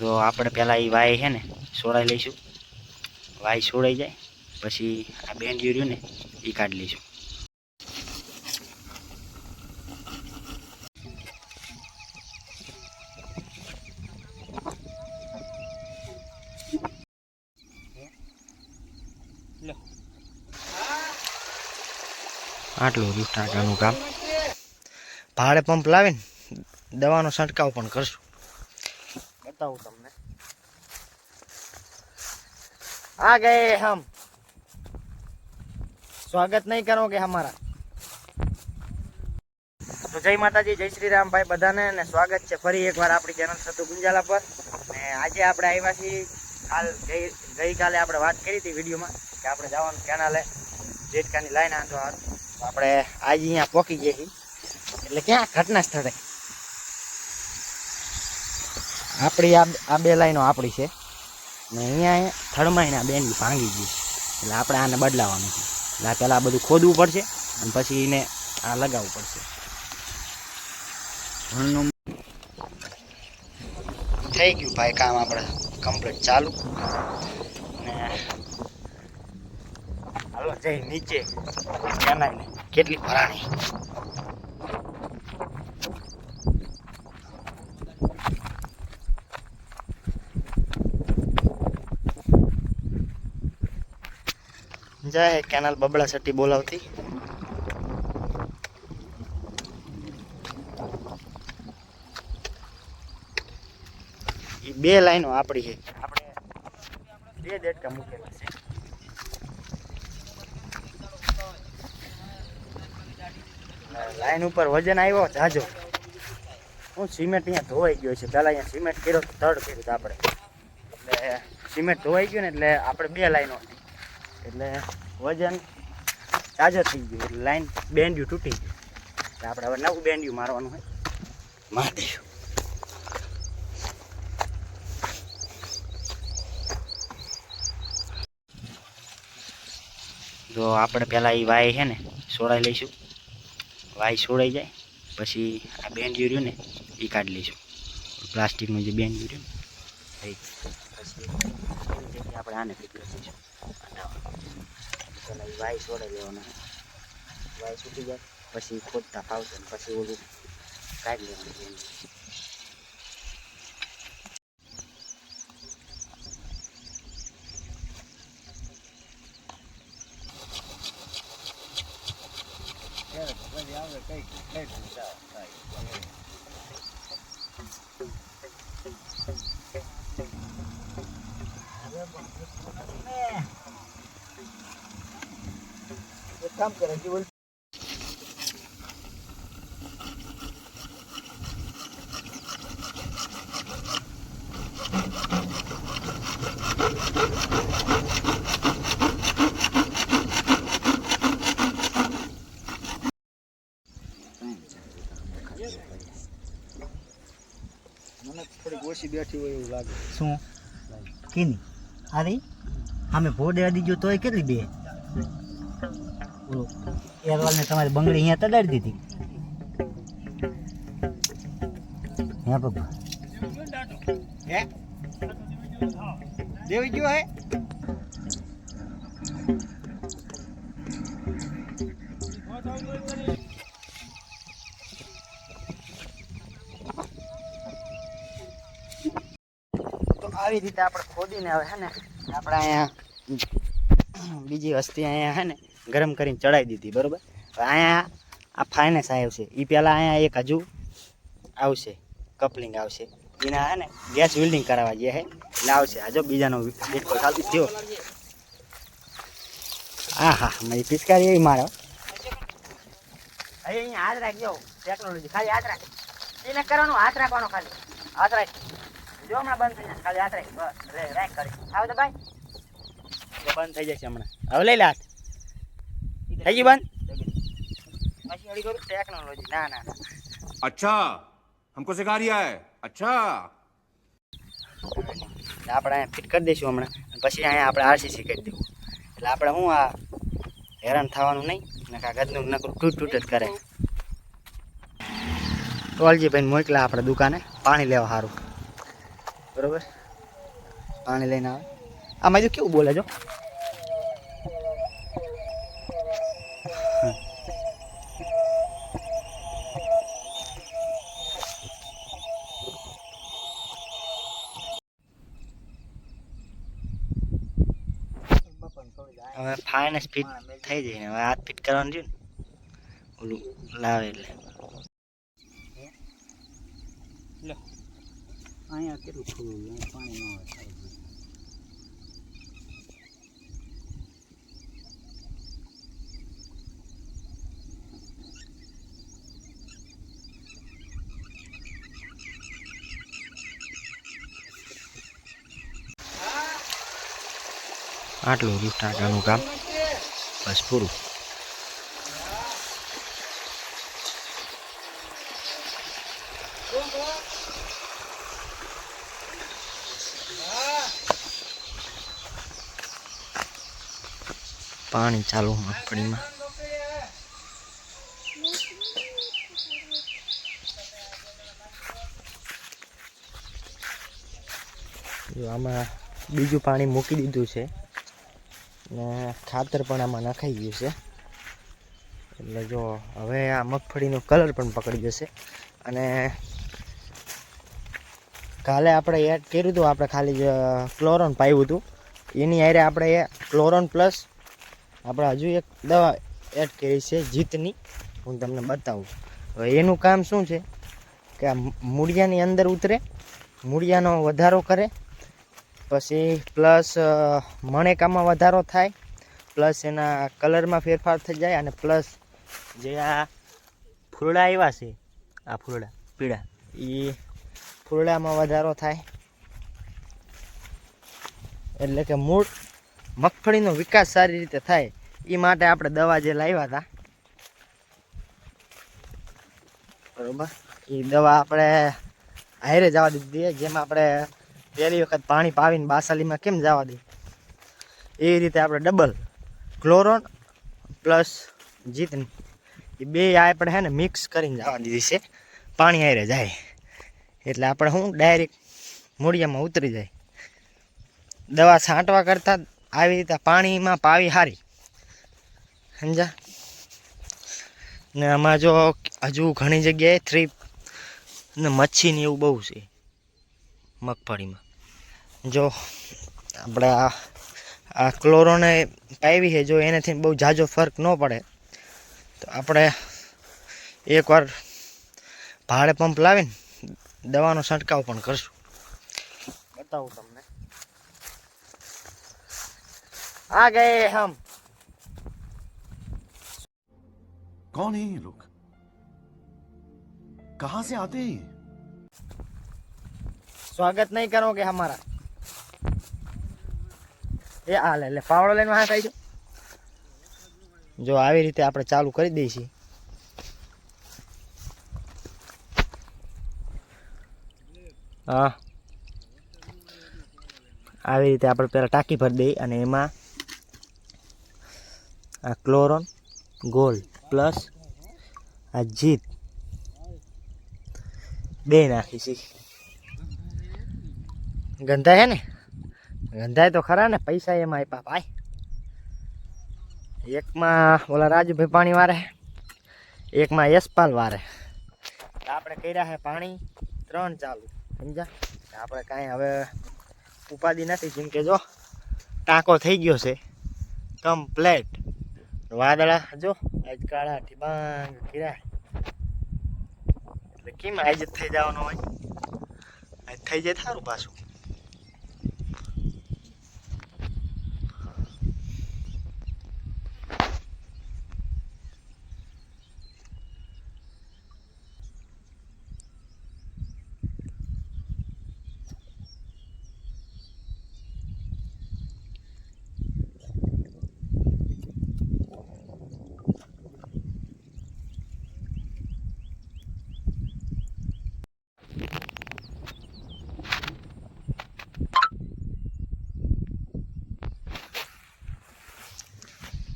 તો આપણે પહેલાં એ વાય છે ને સોડાઈ લઈશું. વાય સોડાઈ જાય, પછી આ બેન્ડ રહ્યું ને એ કાઢી લઈશું. આટલું રહ્યું કામ. ભાડે પંપ લાવીને દવાનો છંટકાવ પણ કરશું. બતાવું તમને આ ગયે હમ સ્વાગત નહીં કરોગે હમારા તો જય માતાજી જય શ્રી રામ ભાઈ બધાને ને સ્વાગત છે ફરી એકવાર આપણી ચેનલ સતુ ગુંજાલા પર. ને આજે આપણે આવ્યા છીએ, કાલ ગઈ, ગઈકાલે આપણે વાત કરી હતી વિડીયોમાં કે આપણે જવાનું કેનાલે જેટકાની લાઈન આંધો હારું તો આપણે આજે અહીંયા પહોંચી ગયા છીએ. એટલે ક્યાં ઘટના સ્થળે? આપણી આ આ બે લાઈનો આપણી છે. ને અહીંયા થડમાં આ બેન ભાંગી ગઈ. એટલે આપણે આને બદલાવાનું છે. એટલે આ પહેલાં આ બધું ખોદવું પડશે અને પછી એને આ લગાવવું પડશે. થઈ ગયું ભાઈ કામ આપણે કમ્પ્લીટ ચાલુ. ને હાલો જઈ નીચે. કેટલી ભરાણી. જાય, કેનાલ બબડા સટી બોલાવતી. બે લાઈનો આપણી છે. આપણે બે દેડકા મૂકેલા છે. લાઈન ઉપર વજન આવ્યો જાજો હું સિમેન્ટ અહીંયા ધોવાઈ ગયો છે. પહેલાં અહીંયા સિમેન્ટ કર્યો તડ કર્યું આપણે. એટલે સિમેન્ટ ધોવાઈ ગયું ને એટલે આપણે બે લાઈનો એટલે વજન તાજા થઈ ગયું એટલે લાઈન બેન્ડ્યું તૂટી ગયું એટલે આપણે હવે નવું બેન્ડ્યું મારવાનું હોય મારી તો આપણે પહેલાં એ વાય છે ને સોડાઈ લઈશું વાય સોડાઈ જાય પછી આ બેન્ડ રહ્યું ને એ કાઢી લઈશું પ્લાસ્ટિકનું જે બેન્ડ રહ્યું ને પછી આપણે આને ફિટ કરી દઈશું પહેલાં એ વાય સોડાઈ લેવાનો વાય છૂટી જાય પછી ખોદતા ફાવશે ને પછી ઓલું કાઢી લેવાનું બેન્ડ એક કામ કરે કે ઓલું મને થોડીક ઓછી બેઠી હોય એવું લાગે. શું? કીની અરે, અમે ભોડે અડી ગયો તોય કેટલી બે? ઓલો એરવાલને તમારી બંગડી અહીંયા તડાડી દીધી. હે પપ્પા દેવી ગયો હે? આવી રીતે આપણે ખોદીને હવે હે ને, આપણે અહીંયા બીજી વસ્તી અહીંયા હે ને ગરમ કરીને ચડાવી દીધી બરોબર? અહીંયા આ ફાઇનેસ આવ્યો છે. એ પહેલાં અહીંયા એક હજુ આવશે કપલિંગ આવશે. એના હે ને ગેસ વેલ્ડિંગ કરાવવા જે હે. એટલે આવશે. હજુ બીજાનો બિલકુલ ચાલુ થયો. હા હા મારી પિચકારી એ મારો. અહીંયા હાથ રાખજો. ટેકનોલોજી ખાલી હાથ રાખ. એને કરવાનું હાથ રાખવાનો ખાલી. હાથ રાખ. જો હમણાં બંધ થઈ જાય. ખાલી હાથ રાખ. બસ રે રાખ કરી આવ તો ભાઈ. બંધ થઈ જશે હમણાં. હવે લઈ લે હાથ. થઈ ગયું બંધ? ટેકનોલોજી ના ના અચ્છા હમકો સિખા રહ્યા હે. અચ્છા. આપણે અહીંયા ફિટ કરી દઈશું હમણાં. પછી અહીંયા આપણે આરસીસી કરી દઈશું એટલે આપણે શું આ હેરાન થવાનું નહીં ને આ ગદનું નકરું તૂટ તૂટ જ કરે. ટોલજીભાઈને મોકલા આપણે દુકાને. પાણી લેવા સારું બરોબર? પાણી લઈને આવે. આ મારી કેવું બોલે છો ફાઇન સ્પીડ થઈ જાય ને હવે હાથ ફીટ કરવાનું છે ને ઓલું લાવે એટલે. અહીંયા કેટલું ખુલ્લું અહીંયા પાણી ન આવે આટલું રહ્યું કામ બસ પૂરું પાણી ચાલુ મગફળીમાં જો આમાં બીજું પાણી મૂકી દીધું છે ને ખાતર પણ આમાં નખાઈ ગયું છે. એટલે જો હવે આ મગફળીનો કલર પણ પકડી જશે. અને કાલે આપણે એડ કર્યું હતું, આપણે ખાલી ક્લોરોન પાયું હતું. એની આરે આપણે એ ક્લોરોન પ્લસ આપણે હજુ એક દવા એડ કરી છે, જીતની. હું તમને બતાવું. હવે એનું કામ શું છે? કે આ મૂળિયાની અંદર ઉતરે, મૂળિયાનો વધારો કરે પછી પ્લસ મણેકામાં વધારો થાય પ્લસ એના કલરમાં ફેરફાર થઈ જાય અને પ્લસ જે આ ફૂલડા આવ્યા છે, આ ફૂલડા, પીળા એ ફૂલડામાં વધારો થાય. એટલે કે મૂળ મગફળીનો વિકાસ સારી રીતે થાય એ માટે આપણે દવા જે લાવ્યા હતા. બરોબર? એ દવા આપણે હારે જવા દીધી જેમાં આપણે પહેલી વખત પાણી પાવીને બાસાલીમાં કેમ જવા દે? એ રીતે આપણે ડબલ ક્લોરોન પ્લસ જીતની એ બે આપણે હે ને મિક્સ કરીને જવા દીધી છે. પાણી હારે જાય. એટલે આપણે શું ડાયરેક્ટ મૂળિયામાં ઉતરી જાય. દવા છાંટવા કરતાં આવી રીતે પાણીમાં પાવી સારી સમજા ને આમાં જો હજુ ઘણી જગ્યાએ થ્રી ને મચ્છી ને એવું બહુ છે. મગફળીમાં. જો આપણે આ આ ક્લોરોને પાવી છે, જો એનાથી બહુ ઝાઝો ફરક ન પડે, તો આપણે એકવાર ભાડે પંપ લાવીને દવાનો છંટકાવ પણ કરશું. બતાવું તમને. આ ગયે હમ. કોણ હે લોક કહા સે આતે હે સ્વાગત નહીં કરો કે અમારા. એ આ લે લે, પાવડો લઈને વાહ થઈ જો આવી રીતે આપણે ચાલુ કરી દઈશી. હા. આવી રીતે આપણે પહેલાં ટાંકી ભરી દઈએ અને એમાં આ ક્લોરોન, ગોલ્ડ પ્લસ આ જીત બે નાખીશી. ગંધા હે ને? ગંધાય તો ખરા ને, પૈસા એમાં આપ્યા ભાઈ. એકમાં ઓલા રાજુભાઈ પાણી વારે, એકમાં યશપાલ વારે. આપણે કર્યા છે પાણી, ત્રણ ચાલુ સમજા આપણે કાંઈ હવે ઉપાધિ નથી, જેમ કે જો, ટાંકો થઈ ગયો છે, કમ્પ્લેટ. વાદળા, જો, આજ કાળા ટીબાંગ કર્યા. એટલે કેમ આજ થઈ જવાનું હોય? આજ થઈ જાય સારું પાછું.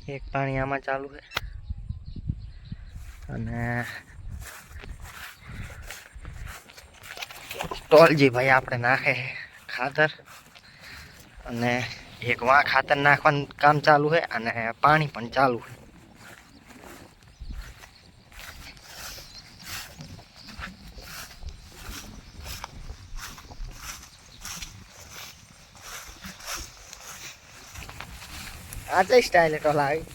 એક પાણી આમાં ચાલુ છે. અને ટોલજી ભાઈ આપણે નાખે ખાતર. અને એક વા ખાતર નાખવાનું કામ ચાલુ છે અને પાણી પણ ચાલુ છે. આ કઈ સ્ટાઇલ ટોલા આવી